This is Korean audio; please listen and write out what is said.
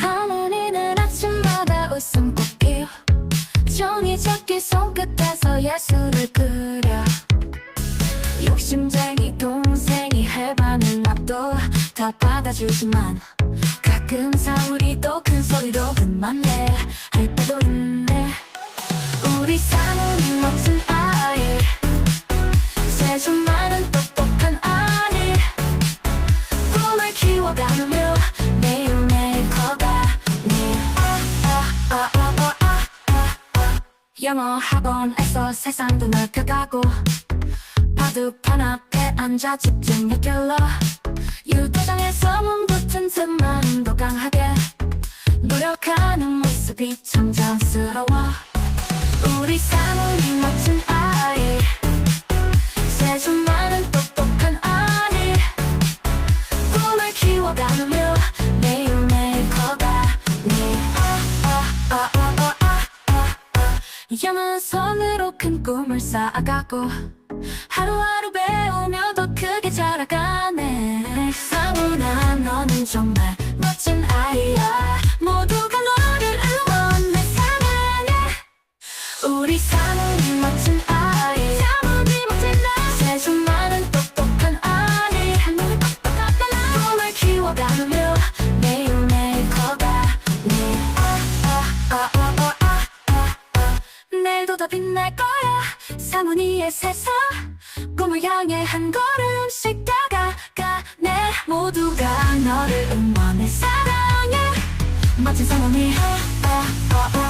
사모니는 아침마다 웃음 꽃길 종이 접기 손끝에서 예술을 그려. 욕심쟁이 동생이 해반을 납도 다 받아주지만 가끔 사우리도 큰 소리로 그만해 영어 학원에서 세상도 넓혀가고 바둑판 앞에 앉아 집중력 길러 유도장에서 문붙은 틈만도 강하게 노력하는 모습이 참 자연스러워. 우리 사모님 멋진 영은 손으로 큰 꿈을 쌓아가고 하루하루 배우며 더 크게 자라가네. 사문아 너는 정말 더 빛날 거야. 사모니의 세상. 꿈을 향해 한 걸음씩 다가가네. 모두가 너를 응원해 사랑해. 멋진 아, 아, 아, 아, 아.